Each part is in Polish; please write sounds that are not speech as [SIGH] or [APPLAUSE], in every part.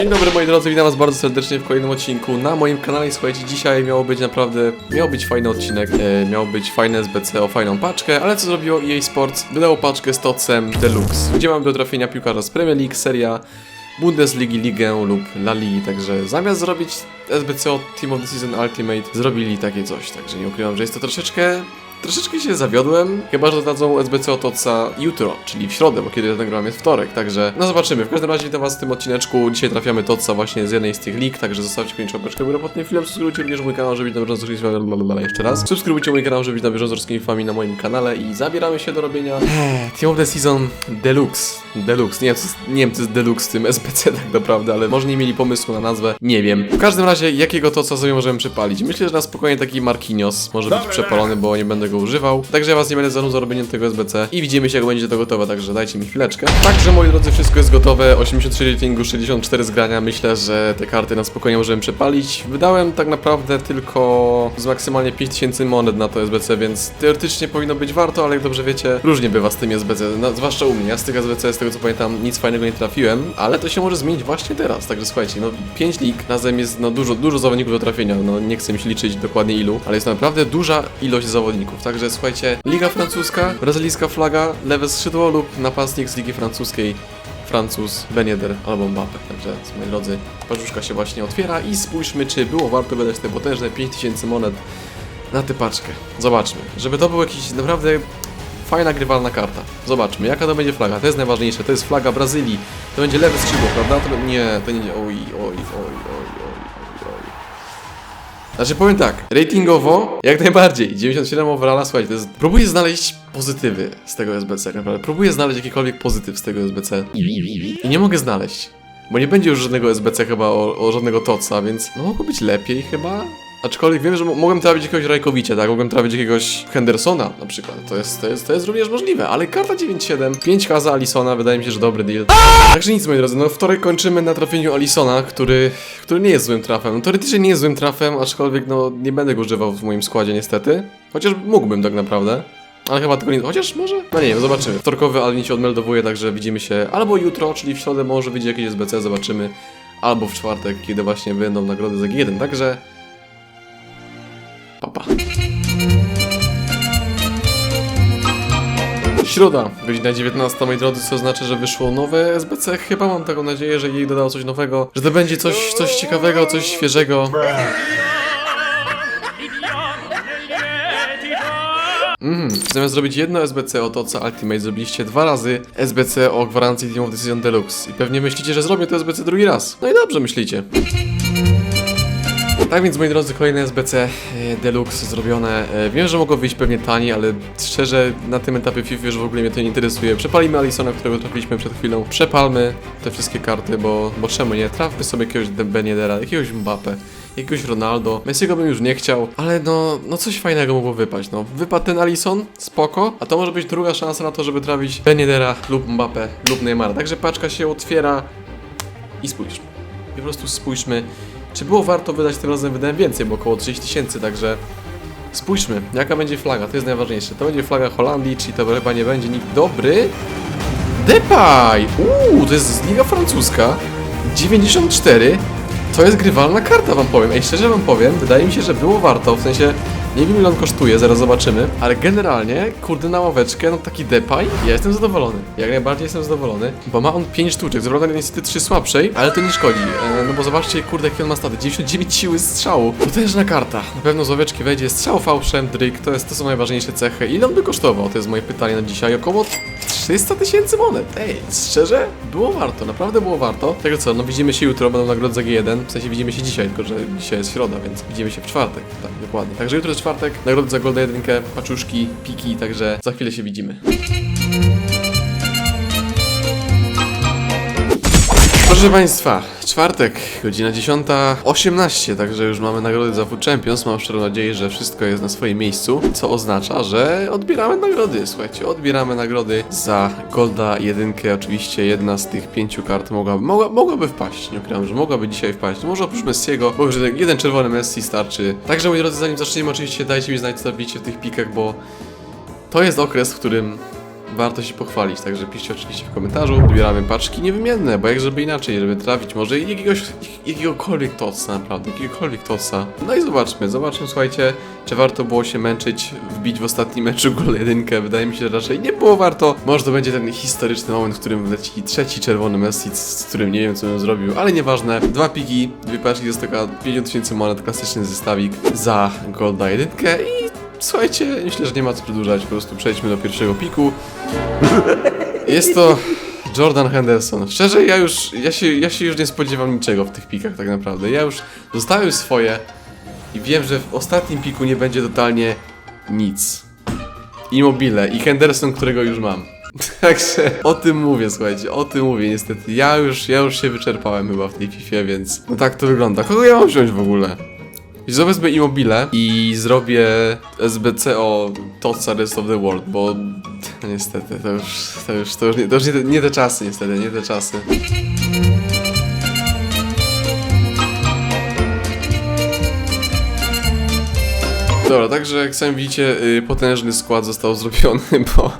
Dzień dobry moi drodzy, witam was bardzo serdecznie w kolejnym odcinku na moim kanale. Słuchajcie, dzisiaj miało być naprawdę, miał być fajny odcinek, e, miał być fajne SBC o fajną paczkę, ale co zrobiło EA Sports? Wydało paczkę z Tocem Deluxe, gdzie mamy do trafienia piłkarza z Premier League, seria Bundesligi, Ligę lub La Ligi, także zamiast zrobić SBC o Team of the Season Ultimate, zrobili takie coś, także nie ukrywam, że jest to troszeczkę Troszeczkę się zawiodłem, chyba że dodadzą SBC od Otca jutro, czyli w środę, bo kiedy ja nagrywam jest wtorek, także no zobaczymy. W każdym razie witam was w tym odcineczku. Dzisiaj trafiamy Totsa właśnie z jednej z tych lig, także zostawcie koniecznie łapeczkę w filmem, subskrybujcie również mój kanał, żeby być na bieżąco z blablabla, jeszcze raz. Subskrybujcie mój kanał, żeby być na bieżąco z filmami na moim kanale i zabieramy się do robienia Team of the Season Deluxe. Deluxe, nie wiem, co jest, nie wiem co jest Deluxe w tym SBC tak naprawdę, ale może nie mieli pomysłu na nazwę, nie wiem. W każdym razie, jakiego Totsa sobie możemy przepalić? Myślę, że na spokojnie taki Marquinhos może być przepalony, bo nie będę go używał. Także ja was nie będę zanudzał robieniem tego SBC i widzimy się jak będzie to gotowe, także dajcie mi chwileczkę. Także moi drodzy, wszystko jest gotowe, 83 ratingu, 64 zgrania, myślę, że te karty na spokojnie możemy przepalić. Wydałem tak naprawdę tylko z maksymalnie 5000 monet na to SBC, więc teoretycznie powinno być warto, ale jak dobrze wiecie, różnie bywa z tym SBC, no, zwłaszcza u mnie. Ja z tych SBC, z tego co pamiętam, nic fajnego nie trafiłem, ale to się może zmienić właśnie teraz, także słuchajcie, no 5 lig, razem jest no dużo, dużo zawodników do trafienia, no nie chcę mi się liczyć dokładnie ilu, ale jest naprawdę duża ilość zawodników, także słuchajcie, Liga Francuska, brazylijska flaga, lewe skrzydło lub napastnik z Ligi Francuskiej, Francuz, Ben Yedder albo Mbappe. Także, moi drodzy, paczuszka się właśnie otwiera i spójrzmy, czy było warto wydać te potężne 5000 monet na tę paczkę. Zobaczmy, żeby to był jakiś naprawdę fajna, grywalna karta. Zobaczmy, jaka to będzie flaga. To jest najważniejsze, to jest flaga Brazylii. To będzie lewe skrzydło, prawda? To, nie, to nie, oj, oj, oj, oj. Znaczy powiem tak, ratingowo jak najbardziej, 97 overalla, słuchajcie, to jest, próbuję znaleźć pozytywy z tego SBC, naprawdę, próbuję znaleźć jakikolwiek pozytyw z tego SBC i nie mogę znaleźć, bo nie będzie już żadnego SBC chyba o, o żadnego Toca, więc no mogło być lepiej chyba, Aczkolwiek wiem, że mo- mogłem trafić jakiegoś Rajkowicza, tak? Mogłem trafić jakiegoś Hendersona na przykład. To jest, to jest, to jest również możliwe, ale karta 9-7, 5k za Alisona, wydaje mi się, że dobry deal. Także nic, moi drodzy, no wtorek kończymy na trafieniu Alisona, który, który nie jest złym trafem. No, teoretycznie nie jest złym trafem, aczkolwiek no nie będę go używał w moim składzie niestety. Chociaż mógłbym tak naprawdę. Ale chyba tylko nie. Chociaż może? No nie wiem, zobaczymy. Wtorkowy Alvin się odmeldowuje, także widzimy się albo jutro, czyli w środę może wyjdzie jakieś SBC, zobaczymy. Albo w czwartek, kiedy właśnie będą nagrody za G1. Także Papa. Środa, godzina 19, moi drodzy, co oznacza, że wyszło nowe SBC. Chyba mam taką nadzieję, że jej dodało coś nowego, że to będzie coś, coś ciekawego, coś świeżego. Mhm. Zamiast zrobić jedno SBC o Toca Ultimate, zrobiliście dwa razy SBC o gwarancji Team of Decision Deluxe. I pewnie myślicie, że zrobię to SBC drugi raz. No i dobrze myślicie. Tak więc moi drodzy, kolejne SBC e, Deluxe zrobione. E, Wiem, że mogło wyjść pewnie taniej, ale szczerze na tym etapie FIFA już w ogóle mnie to nie interesuje. Przepalimy Alisona, którego trafiliśmy przed chwilą. Przepalmy te wszystkie karty, bo, bo czemu nie? Trafmy sobie jakiegoś Ben Yedera, jakiegoś Mbappe, jakiegoś Ronaldo. Messiego bym już nie chciał, ale no, no coś fajnego mogło wypaść. No, wypadł ten Alison, spoko, a to może być druga szansa na to, żeby trafić Ben Yedera lub Mbappe lub Neymara. Także paczka się otwiera i spójrzmy. I po prostu spójrzmy, czy było warto wydać tym razem? Wydałem więcej, bo około 30 tysięcy, także spójrzmy, jaka będzie flaga, to jest najważniejsze. To będzie flaga Holandii, czyli to chyba nie będzie nikt dobry. Depay! Uuu, to jest Liga Francuska. 94. To jest grywalna karta, wam powiem. Ej, szczerze wam powiem, wydaje mi się, że było warto, w sensie... Nie wiem ile on kosztuje, zaraz zobaczymy, ale generalnie, kurde na ławeczkę, no taki Depay, ja jestem zadowolony. Jak najbardziej jestem zadowolony, bo ma on 5 sztuczek, co prawda niestety 3 słabszej, ale to nie szkodzi, e, no bo zobaczcie, kurde jaki on ma staty, 99 siły strzału, potężna karta. Na pewno z ławeczki wejdzie strzał fałszem, dryk, to, jest, to są najważniejsze cechy. Ile on by kosztował? To jest moje pytanie na dzisiaj, około 300 tysięcy monet. Ej, szczerze, było warto, naprawdę było warto. Także co, no widzimy się jutro, będą nagrody za G1, w sensie widzimy się dzisiaj, tylko że dzisiaj jest środa, więc widzimy się w czwartek, tak, dokładnie. Także jutro jest czwartek, nagrody za Golda 1, paczuszki, piki, także za chwilę się widzimy. Proszę Państwa, czwartek, godzina 10.18, także już mamy nagrody za Food Champions. Mam szczerą nadzieję, że wszystko jest na swoim miejscu, co oznacza, że odbieramy nagrody. Słuchajcie, odbieramy nagrody za Golda 1. Oczywiście jedna z tych pięciu kart mogłaby, mogła, mogłaby wpaść. Nie ukrywam, że mogłaby dzisiaj wpaść. Może oprócz Messiego, bo już jeden czerwony Messi starczy. Także moi drodzy, zanim zaczniemy, oczywiście dajcie mi znać, co robicie w tych pikach, bo to jest okres, w którym warto się pochwalić, także piszcie oczywiście w komentarzu. Wybieramy paczki niewymienne, bo jak żeby inaczej, żeby trafić może jakiegoś, jakiegokolwiek toca, naprawdę, jakiegokolwiek toca. No i zobaczmy, zobaczmy, słuchajcie, czy warto było się męczyć, wbić w ostatnim meczu gol jedynkę. Wydaje mi się, że raczej nie było warto. Może to będzie ten historyczny moment, w którym leci trzeci czerwony Messi, z którym nie wiem, co bym zrobił, ale nieważne. Dwa piki, dwie paczki, jest taka 50 tysięcy monet, klasyczny zestawik za golda jedynkę i słuchajcie, myślę, że nie ma co przedłużać, po prostu przejdźmy do pierwszego piku. [LAUGHS] Jest to Jordan Henderson. Szczerze, ja już, ja się, ja się już nie spodziewam niczego w tych pikach tak naprawdę. Ja już zostawiam swoje i wiem, że w ostatnim piku nie będzie totalnie nic. Immobile i Henderson, którego już mam. [LAUGHS] Także o tym mówię, słuchajcie, o tym mówię niestety. Ja już, ja już się wyczerpałem chyba w tej FIFA, więc no tak to wygląda. Kogo ja mam wziąć w ogóle? Więc wezmę Immobile i zrobię SBCO Toca Rest of the World, bo [LAUGHS] niestety to już, to już, to już, nie, to już nie, nie te czasy niestety, nie te czasy. Dobra, także jak sami widzicie, y, potężny skład został zrobiony, [LAUGHS] bo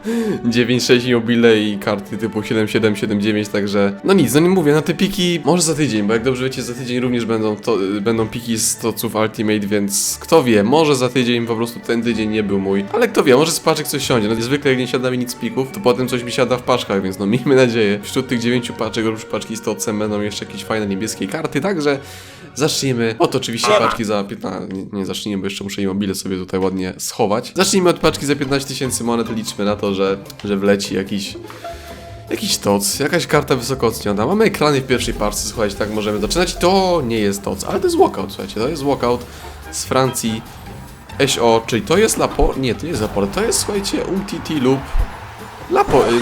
9-6 Immobile i karty typu 7-7-7-9, także no nic, no nie mówię, na te piki może za tydzień, bo jak dobrze wiecie, za tydzień również będą, to, y, będą piki z toców Ultimate, więc kto wie, może za tydzień po prostu ten tydzień nie był mój, ale kto wie, może z paczek coś siądzie, no zwykle jak nie siada mi nic pików, to potem coś mi siada w paczkach, więc no [LAUGHS] miejmy nadzieję. Wśród tych 9 paczek, oprócz paczki z tocem będą jeszcze jakieś fajne niebieskie karty, także zacznijmy od oczywiście paczki za 15, nie, nie zacznijmy, bo jeszcze muszę Immobile sobie tutaj ładnie schować. Zacznijmy od paczki za 15 tysięcy monet, liczmy na to, że, że wleci jakiś Jakiś toc, jakaś karta wysokocniona. Mamy ekrany w pierwszej parce, słuchajcie, tak możemy zaczynać. To nie jest toc, ale to jest walkout, słuchajcie, to jest walkout z Francji SO, czyli to jest Lapo... Nie, to nie jest Laporte, to jest, słuchajcie, UTT lub Lapo... Y...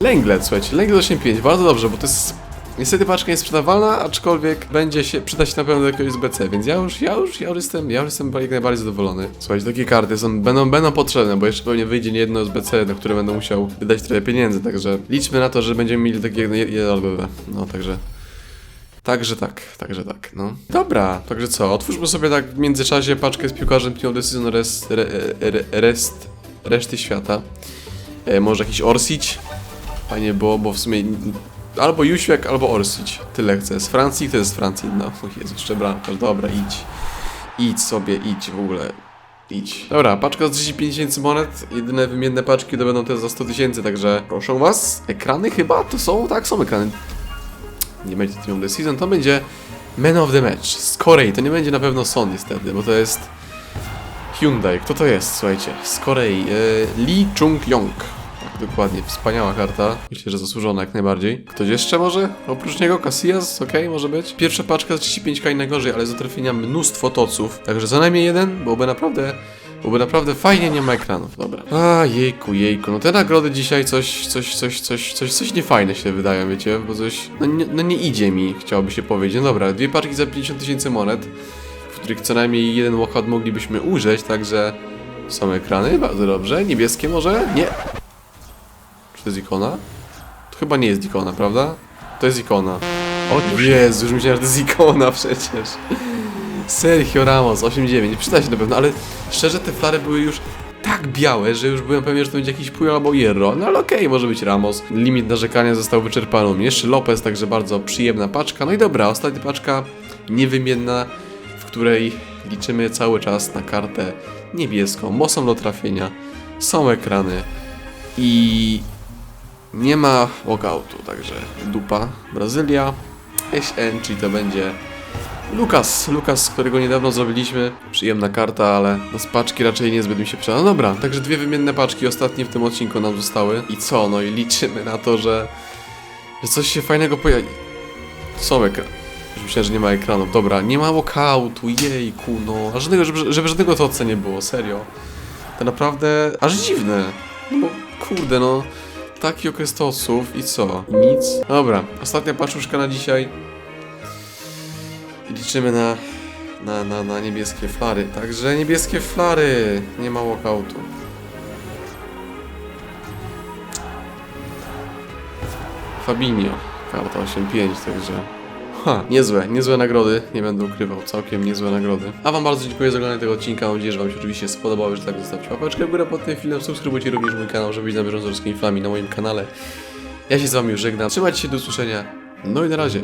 Lenglet, słuchajcie, Lenglet 85, bardzo dobrze, bo to jest... Niestety paczka jest sprzedawalna, aczkolwiek będzie się, przyda się na pewno do jakiegoś SBC, więc ja już, ja już, ja już jestem, ja już jestem jak najbardziej zadowolony. Słuchajcie, takie karty są, będą, będą potrzebne, bo jeszcze pewnie wyjdzie nie jedno SBC, na które będę musiał wydać trochę pieniędzy, także liczmy na to, że będziemy mieli takie, je- je- no także... Także tak, także tak, no. Dobra, także co, otwórzmy sobie tak w międzyczasie paczkę z piłkarzem Team Season rest, re, re, rest, reszty świata. E, może jakiś Orsic? Fajnie było, bo w sumie albo Jusiek, albo Orsic. Tyle chcę. Z Francji to jest z Francji. No, o jeszcze bramkarz. Dobra, idź. Idź sobie, idź w ogóle. Idź. Dobra, paczka z 35 tysięcy monet. Jedyne wymienne paczki to będą te za 100 tysięcy, także proszę was. Ekrany chyba to są, tak, są ekrany. Nie będzie Team of the Season, to będzie Man of the Match z Korei. To nie będzie na pewno Son niestety, bo to jest Hyundai. Kto to jest, słuchajcie? Z Korei. E, Lee Chung-yong. Dokładnie. Wspaniała karta. Myślę, że zasłużona jak najbardziej. Ktoś jeszcze może? Oprócz niego Casillas? Okej, może być. Pierwsza paczka z 35k i najgorzej, ale z trafienia mnóstwo toców. Także co najmniej jeden, byłoby naprawdę... Byłoby naprawdę fajnie, nie ma ekranów, dobra. A, jejku, jejku, no te nagrody dzisiaj coś, coś, coś, coś, coś, coś niefajne się wydają, wiecie, bo coś, no nie, no nie idzie mi, chciałoby się powiedzieć. No dobra, dwie paczki za 50 tysięcy monet, w których co najmniej jeden walkout moglibyśmy ujrzeć, także są ekrany, bardzo dobrze. Niebieskie może? Nie. Czy to jest ikona? To chyba nie jest ikona, prawda? To jest ikona. O Jezu, już myślałem, że to jest ikona przecież. Sergio Ramos, 8-9, przyda się na pewno, ale szczerze te flary były już tak białe, że już byłem pewien, że to będzie jakiś Puyo albo Hierro, no ale okej, może być Ramos. Limit narzekania został wyczerpany u mnie. Jeszcze Lopez, także bardzo przyjemna paczka. No i dobra, ostatnia paczka niewymienna, w której liczymy cały czas na kartę niebieską, mocą do trafienia. Są ekrany i nie ma walkoutu, także dupa. Brazylia, SN, czyli to będzie Lukas, Lukas, którego niedawno zrobiliśmy. Przyjemna karta, ale no z paczki raczej niezbyt mi się przyda. No dobra, także dwie wymienne paczki ostatnie w tym odcinku nam zostały. I co? No i liczymy na to, że, że coś się fajnego pojawi. Są ekran. Myślałem, że nie ma ekranów. Dobra, nie ma walkoutu, jejku, no. A żadnego, żeby, żeby żadnego toce nie było, serio. To naprawdę aż dziwne. No bo kurde, no. Taki okres toców i co? Nic? Dobra, ostatnia paczuszka na dzisiaj. I liczymy na, na, na, na niebieskie flary. Także niebieskie flary. Nie ma walkoutu. Fabinho. Karta 8-5, także Ha, niezłe, niezłe nagrody, nie będę ukrywał, całkiem niezłe nagrody. A wam bardzo dziękuję za oglądanie tego odcinka, mam nadzieję, że wam się oczywiście spodobało, że tak zostawcie łapeczkę w górę pod tym filmem, subskrybujcie również mój kanał, żeby być na bieżąco z wszystkimi na moim kanale. Ja się z wami już żegnam, trzymajcie się, do usłyszenia, no i na razie.